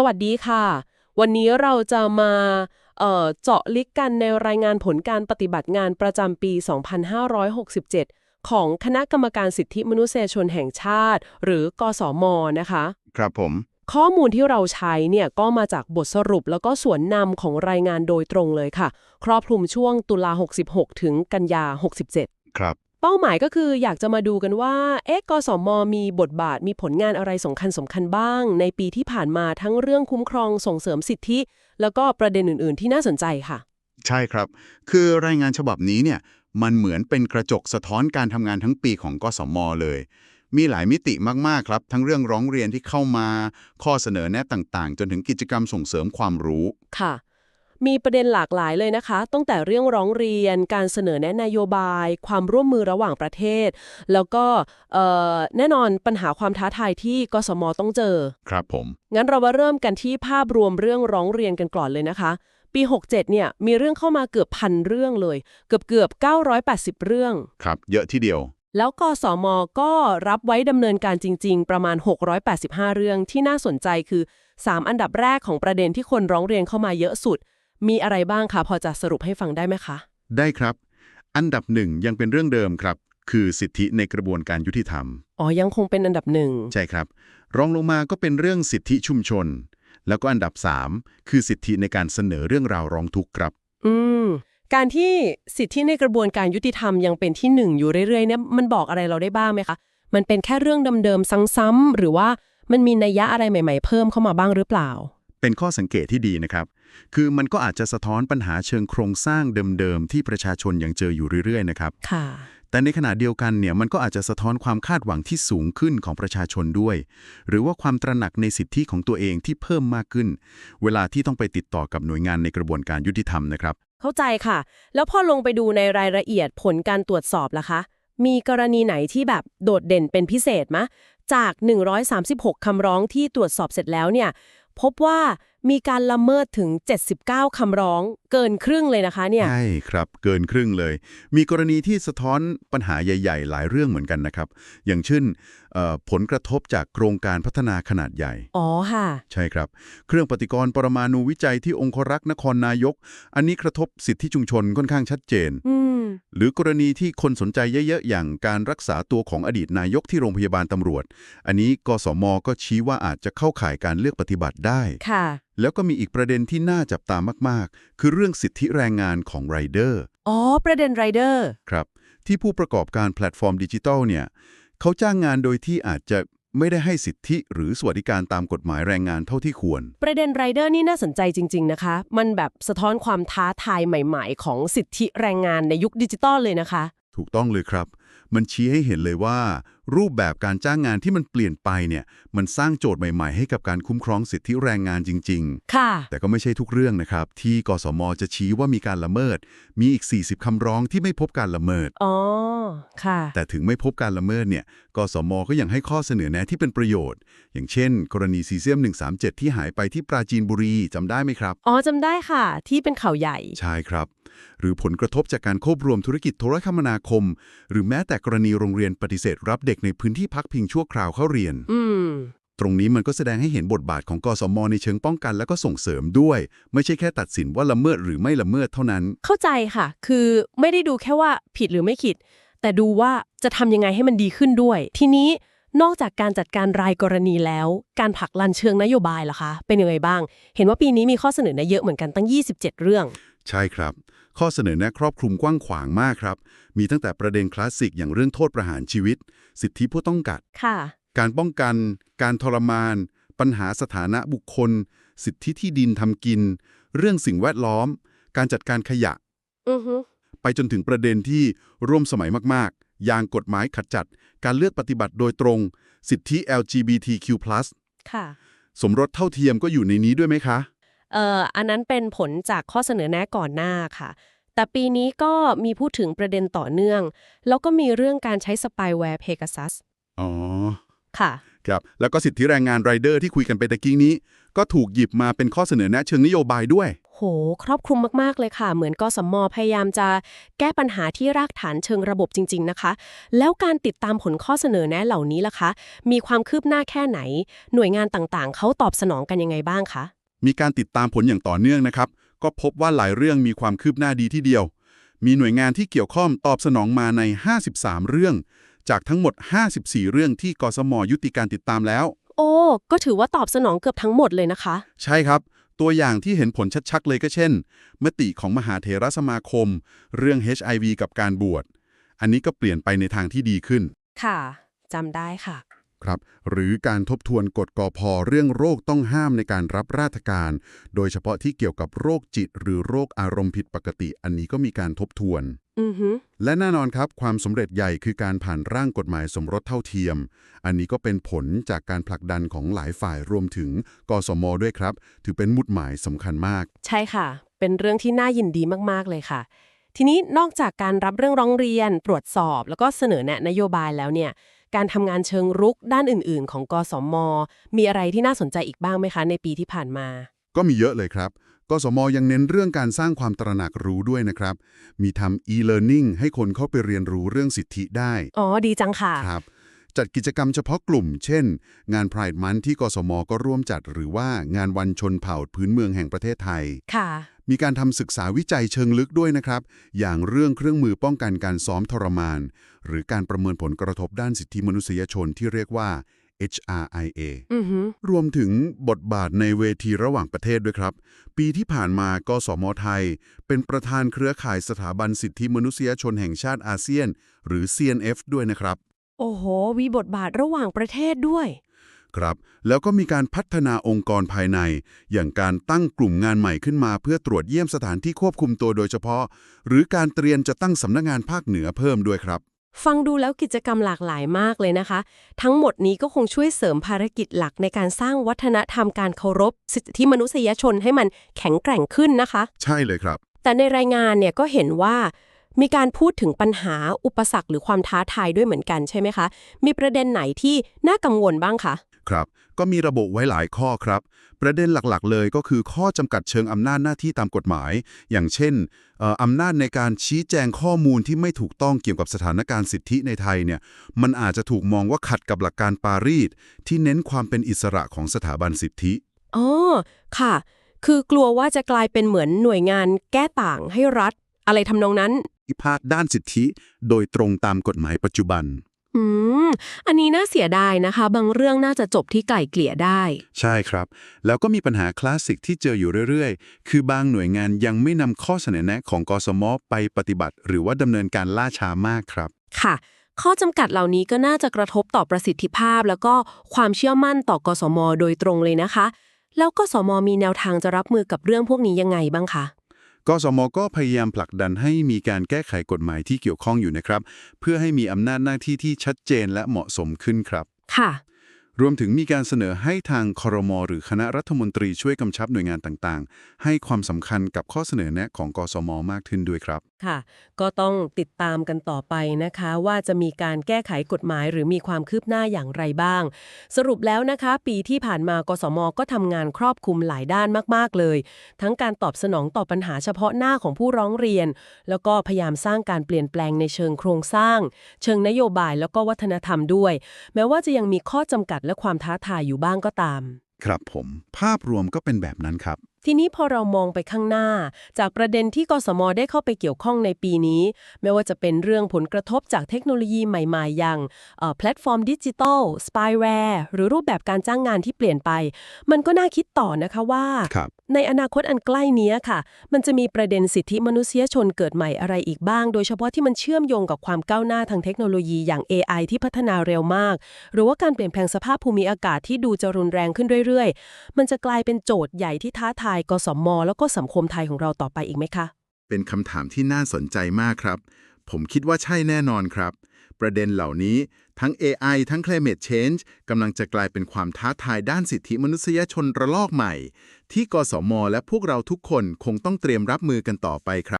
สวัสดีค่ะ วันนี้เราจะมาเอ่อเจาะลึกกันในรายงานผลการปฏิบัติงานประจำปี 2567 ของคณะกรรมการสิทธิมนุษยชนแห่งชาติ หรือกสมนะคะ ครับผม ข้อมูลที่เราใช้เนี่ยก็มาจากบทสรุปแล้วก็ส่วนนำของรายงานโดยตรงเลยค่ะ ครอบคลุมช่วงตุลา 66 ถึงกันยา 67 ครับ เป้าหมายก็คืออยากจะมาดูกันว่าเอ๊ะกสมมีบทบาทมีผลงานอะไรสำคัญสำคัญบ้าง ในปีที่ผ่านมาทั้งเรื่องคุ้มครองส่งเสริมสิทธิ แล้วก็ประเด็นอื่น ๆ ที่น่าสนใจค่ะ ใช่ครับ คือรายงานฉบับนี้เนี่ยมันเหมือนเป็นกระจกสะท้อนการทำงานทั้งปีของกสมเลย มีหลายมิติมากๆครับ ทั้งเรื่องร้องเรียนที่เข้ามา ข้อเสนอแนะต่างๆ จนถึงกิจกรรมส่งเสริมความรู้ค่ะ มีประเด็นหลากหลายเลยนะคะ ตั้งแต่เรื่องร้องเรียน การเสนอแนะนโยบาย ความร่วมมือระหว่างประเทศ แล้วก็เอ่อแน่นอนปัญหาความท้าทายที่กสมต้องเจอ ครับผม งั้นเรามาเริ่มกันที่ภาพรวมเรื่องร้องเรียนกันก่อนเลยนะคะ ปี 67 เนี่ยมีเรื่องเข้ามาเกือบพันเรื่องเลย เกือบเกือบ980 เรื่อง ครับ เยอะทีเดียวแล้วกสมก็รับไว้ดำเนินการจริง ๆ ประมาณ 685 เรื่องที่น่าสนใจคือ 3 อันดับแรกของประเด็นที่คนร้องเรียนเข้ามาเยอะสุด มีอะไรบ้างคะพอจะสรุปให้ฟังได้ไหมคะ ได้ครับ อันดับหนึ่งยังเป็นเรื่องเดิมครับ คือสิทธิในกระบวนการยุติธรรม อ๋อ ยังคงเป็นอันดับหนึ่งใช่ครับ รองลงมาก็เป็นเรื่องสิทธิชุมชน แล้วก็อันดับ 3 คือสิทธิในการเสนอเรื่องราวร้องทุกข์ครับ อืม การที่สิทธิในกระบวนการยุติธรรมยังเป็นที่หนึ่งอยู่เรื่อยๆเนี่ยมันบอกอะไรเราได้บ้างไหมคะ มันเป็นแค่เรื่องเดิมๆซ้ำๆหรือว่ามันมีนัยยะอะไรใหม่ ๆ เพิ่มเข้ามาบ้างหรือเปล่า เป็นข้อสังเกตที่ดีนะครับ คือมันก็อาจจะสะท้อนปัญหาเชิงโครงสร้างเดิมๆ ที่ประชาชนยังเจออยู่เรื่อยๆ นะครับ ค่ะ แต่ในขณะเดียวกันเนี่ยมันก็อาจจะสะท้อนความคาดหวังที่สูงขึ้นของประชาชนด้วย หรือว่าความตระหนักในสิทธิของตัวเองที่เพิ่มมากขึ้น เวลาที่ต้องไปติดต่อกับหน่วยงานในกระบวนการยุติธรรมนะครับ เข้าใจค่ะ แล้วพอลงไปดูในรายละเอียดผลการตรวจสอบล่ะคะ มีกรณีไหนที่แบบโดดเด่นเป็นพิเศษมะ จาก 136 คำร้องที่ตรวจสอบเสร็จแล้วเนี่ย พบว่า มีการละเมิดถึง 79 คำร้อง เกินครึ่งเลยนะคะเนี่ย ใช่ครับเกินครึ่งเลย มีกรณีที่สะท้อนปัญหาใหญ่ ๆ หลายเรื่องเหมือนกันนะครับ อย่างเช่นเอ่อผลกระทบจากโครงการพัฒนาขนาดใหญ่ อ๋อค่ะ ใช่ครับ เครื่องปฏิกรณ์ปรมาณูวิจัยที่องครักษ์นครนายก อันนี้กระทบสิทธิชุมชนค่อนข้างชัดเจนอืมหรือกรณีที่คนสนใจเยอะๆ อย่างการรักษาตัวของอดีตนายกที่โรงพยาบาลตำรวจ อันนี้กสมก็ชี้ว่าอาจจะเข้าข่ายการเลือกปฏิบัติได้ค่ะแล้วก็มีอีกประเด็นที่น่าจับตามาก ๆ คือเรื่องสิทธิแรงงานของไรเดอร์ อ๋อ ประเด็นไรเดอร์ ครับ ที่ผู้ประกอบการแพลตฟอร์มดิจิทัลเนี่ย เขาจ้างงานโดยที่อาจจะไม่ได้ให้สิทธิหรือสวัสดิการตามกฎหมายแรงงานเท่าที่ควร ประเด็นไรเดอร์นี่น่าสนใจจริง ๆ นะคะ มันแบบสะท้อนความท้าทายใหม่ ๆ ของสิทธิแรงงานในยุคดิจิตอลเลยนะคะ ถูกต้องเลยครับ มันชี้ให้เห็นเลยว่า รูปแบบการจ้างงานที่มันเปลี่ยนไปเนี่ย มันสร้างโจทย์ใหม่ๆ ให้กับการคุ้มครองสิทธิแรงงานจริงค่ะๆแต่ก็ไม่ใช่ทุกเรื่องนะครับ ที่กสมจะชี้ว่ามีการละเมิด มีอีก 40 คำร้องที่ไม่พบการละเมิด อ๋อ ค่ะ แต่ถึงไม่พบการละเมิดเนี่ย กสมก็ยังให้ข้อเสนอแนะที่เป็นประโยชน์ อย่างเช่น กรณีซีเซียม 137 ที่หายไปที่ปราจีนบุรีจำได้ไหมครับ อ๋อจำได้ค่ะ ที่เป็นข่าวใหญ่ ใช่ครับ หรือผลกระทบจากการควบรวมธุรกิจโทรคมนาคม หรือแม้แต่กรณีโรงเรียนปฏิเสธรับเด็กในพื้นที่พักพิงชั่วคราวเข้าเรียนอืมตรงนี้มันก็แสดงให้เห็นบทบาทของกสมในเชิงป้องกันและก็ส่งเสริมด้วย ไม่ใช่แค่ตัดสินว่าละเมิดหรือไม่ละเมิดเท่านั้น เข้าใจค่ะ คือไม่ได้ดูแค่ว่าผิดหรือไม่ผิด แต่ดูว่าจะทำยังไงให้มันดีขึ้นด้วย ทีนี้นอกจากการจัดการรายกรณีแล้ว การผลักลันเชิงนโยบายล่ะคะ เป็นยังไงบ้าง เห็นว่าปีนี้มีข้อเสนอแนะเยอะเหมือนกันตั้ง 27 เรื่อง ใช่ครับ ข้อเสนอแนะครอบคลุมกว้างขวางมากครับ มีตั้งแต่ประเด็นคลาสสิกอย่างเรื่องโทษประหารชีวิต สิทธิผู้ต้องกัด ค่ะ การป้องกัน การทรมาน ปัญหาสถานะบุคคล สิทธิที่ดินทำกิน เรื่องสิ่งแวดล้อม การจัดการขยะ อือฮึไปจนถึงประเด็นที่ร่วมสมัยมากๆ อย่างกฎหมายขัดจัด การเลือกปฏิบัติโดยตรง สิทธิ LGBTQ+ ค่ะ สมรสเท่าเทียมก็อยู่ในนี้ด้วยไหมคะ เอ่ออันนั้นเป็นผลจากข้อเสนอแนะก่อนหน้าค่ะ แต่ปีนี้ก็มีพูดถึงประเด็นต่อเนื่อง แล้วก็มีเรื่องการใช้สปายแวร์เพก a ซัสอ๋อ ค่ะ ครับ แล้วก็สิทธิแรงงานไรเดอร์ที่คุยกันไปตะกี้นี้ ก็ถูกหยิบมาเป็นข้อเสนอแนะเชิงนโยบายด้วย โหโหครอบคลุมมาก ๆ เลยค่ะ เหมือนกสมพยายามจะแก้ปัญหาที่รากฐานเชิงระบบจริง ๆ นะคะ แล้วการติดตามผลข้อเสนอแนะเหล่านี้ล่ะคะ มีความคืบหน้าแค่ไหน หน่วยงานต่างๆ เขาตอบสนองกันยังไงบ้างคะ มีการติดตามผลอย่างต่อเนื่องนะครับ ก็พบว่าหลายเรื่องมีความคืบหน้าดีที่เดียว มีหน่วยงานที่เกี่ยวข้องตอบสนองมาใน 53 เรื่อง จากทั้งหมด 54 เรื่องที่กสมยุติการติดตามแล้ว โอ้ ก็ถือว่าตอบสนองเกือบทั้งหมดเลยนะคะ ใช่ครับ ตัวอย่างที่เห็นผลชัดๆเลยก็เช่น มติของมหาเถรสมาคม เรื่อง HIV กับการบวช อันนี้ก็เปลี่ยนไปในทางที่ดีขึ้น ค่ะจำได้ค่ะ ครับหรือการทบทวนกฎกพเรื่องโรคต้องห้ามในการรับราชการ โดยเฉพาะที่เกี่ยวกับโรคจิต หรือโรคอารมณ์ผิดปกติ อันนี้ก็มีการทบทวนอือฮึและแน่นอนครับ ความสำเร็จใหญ่คือการผ่านร่างกฎหมายสมรสเท่าเทียม อันนี้ก็เป็นผลจากการผลักดันของหลายฝ่ายรวมถึงกสมด้วยครับ ถือเป็นหมุดหมายสำคัญมาก ใช่ค่ะ เป็นเรื่องที่น่ายินดีมากๆเลยค่ะ ทีนี้นอกจากการรับเรื่องร้องเรียน ตรวจสอบ แล้วก็เสนอแนะนโยบายแล้วเนี่ย การทำงานเชิงรุกด้านอื่น ๆ ของกสม มีอะไรที่น่าสนใจอีกบ้างไหมคะ ในปีที่ผ่านมา ก็มีเยอะเลยครับกสมยังเน้นเรื่องการสร้างความตระหนักรู้ด้วยนะครับ มีทำ e-learning ให้คนเข้าไปเรียนรู้เรื่องสิทธิได้ อ๋อ ดีจังค่ะ ครับ จัดกิจกรรมเฉพาะกลุ่ม เช่น งาน Pride Month ที่กสมก็ร่วมจัดหรือว่างานวันชนเผ่าพื้นเมืองแห่งประเทศไทย ค่ะ มีการทำศึกษาวิจัยเชิงลึกด้วยนะครับ อย่างเรื่องเครื่องมือป้องกันการซ้อมทรมาน หรือการประเมินผลกระทบด้านสิทธิมนุษยชนที่เรียกว่า HRIA อือฮึรวมถึงบทบาทในเวทีระหว่างประเทศด้วยครับ ปีที่ผ่านมากสมไทย เป็นประธานเครือข่ายสถาบันสิทธิมนุษยชนแห่งชาติอาเซียน หรือ CNF ด้วยนะครับ โอ้โห มีบทบาทระหว่างประเทศด้วย ครับ แล้วก็มีการพัฒนาองค์กรภายใน อย่างการตั้งกลุ่มงานใหม่ขึ้นมาเพื่อตรวจเยี่ยมสถานที่ควบคุมตัวโดยเฉพาะ หรือการเตรียมจะตั้งสำนักงานภาคเหนือเพิ่มด้วยครับฟังดูแล้วกิจกรรมหลากหลายมากเลยนะคะ ทั้งหมดนี้ก็คงช่วยเสริมภารกิจหลักในการสร้างวัฒนธรรมการเคารพ สิทธิมนุษยชนให้มันแข็งแกร่งขึ้นนะคะ ใช่เลยครับ แต่ในรายงานเนี่ยก็เห็นว่า มีการพูดถึงปัญหาอุปสรรคหรือความท้าทายด้วยเหมือนกันใช่ไหมคะ มีประเด็นไหนที่น่ากังวลบ้างคะ ครับ ก็มีระบุไว้หลายข้อครับ ประเด็นหลักๆ เลยก็คือข้อจำกัดเชิงอำนาจหน้าที่ตามกฎหมาย อย่างเช่นเอ่ออำนาจในการชี้แจงข้อมูลที่ไม่ถูกต้องเกี่ยวกับสถานการณ์สิทธิในไทยเนี่ย มันอาจจะถูกมองว่าขัดกับหลักการปารีสที่เน้นความเป็นอิสระของสถาบันสิทธิ อ๋อ ค่ะ คือกลัวว่าจะกลายเป็นเหมือนหน่วยงานแก้ต่างให้รัฐ อะไรทำนองนั้น พิพาทด้านสิทธิ โดยตรงตามกฎหมายปัจจุบัน อืม อันนี้น่าเสียดายนะคะ บางเรื่องน่าจะจบที่ไกล่เกลี่ยได้ ใช่ครับ แล้วก็มีปัญหาคลาสสิกที่เจออยู่เรื่อยๆ คือบางหน่วยงานยังไม่นำข้อเสนอแนะของกสมไปปฏิบัติ หรือว่าดำเนินการล่าช้ามากครับ ค่ะ ข้อจำกัดเหล่านี้ก็น่าจะกระทบต่อประสิทธิภาพ แล้วก็ความเชื่อมั่นต่อกสม โดยตรงเลยนะคะ แล้วกสมมีแนวทางจะรับมือกับเรื่องพวกนี้ยังไงบ้างคะ กสมก็พยายามผลักดันให้มีการแก้ไขกฎหมายที่เกี่ยวข้องอยู่นะครับ เพื่อให้มีอำนาจหน้าที่ที่ชัดเจนและเหมาะสมขึ้นครับ ค่ะ รวมถึงมีการเสนอให้ทางคอรมอหรือคณะรัฐมนตรีช่วยกำชับหน่วยงานต่างๆ ให้ความสำคัญกับข้อเสนอแนะของกสมมากขึ้นด้วยครับ ค่ะ ก็ต้องติดตามกันต่อไปนะคะ ว่าจะมีการแก้ไขกฎหมายหรือมีความคืบหน้าอย่างไรบ้าง สรุปแล้วนะคะ ปีที่ผ่านมากสมก็ทำงานครอบคลุมหลายด้านมากๆเลย ทั้งการตอบสนองต่อปัญหาเฉพาะหน้าของผู้ร้องเรียน แล้วก็พยายามสร้างการเปลี่ยนแปลงในเชิงโครงสร้าง เชิงนโยบายแล้วก็วัฒนธรรมด้วย แม้ว่าจะยังมีข้อจำกัดและความท้าทายอยู่บ้างก็ตาม ครับผม ภาพรวมก็เป็นแบบนั้นครับ ทีนี้พอเรามองไปข้างหน้า จากประเด็นที่กสมได้เข้าไปเกี่ยวข้องในปีนี้ ไม่ว่าจะเป็นเรื่องผลกระทบจากเทคโนโลยีใหม่ ๆ อย่างเอ่อแพลตฟอร์มดิจิทัลสปายแวร์หรือรูปแบบการจ้างงานที่เปลี่ยนไป มันก็น่าคิดต่อนะคะว่าครับ ในอนาคตอันใกล้เนี้ยค่ะ มันจะมีประเด็นสิทธิมนุษยชนเกิดใหม่อะไรอีกบ้าง โดยเฉพาะที่มันเชื่อมโยงกับความก้าวหน้าทางเทคโนโลยีอย่าง AI ที่พัฒนาเร็วมาก หรือว่าการเปลี่ยนแปลงสภาพภูมิอากาศที่ดูจะรุนแรงขึ้นเรื่อยๆ มันจะกลายเป็นโจทย์ใหญ่ที่ท้าทายกสมแล้วก็สังคมไทยของเราต่อไปอีกไหมคะ เป็นคำถามที่น่าสนใจมากครับ ผมคิดว่าใช่แน่นอนครับ ประเด็นเหล่านี้ทั้ง AI ทั้ง Climate Change กำลังจะกลายเป็นความท้าทายด้านสิทธิมนุษยชนระลอกใหม่ ที่กสมและพวกเราทุกคนคงต้องเตรียมรับมือกันต่อไปครับ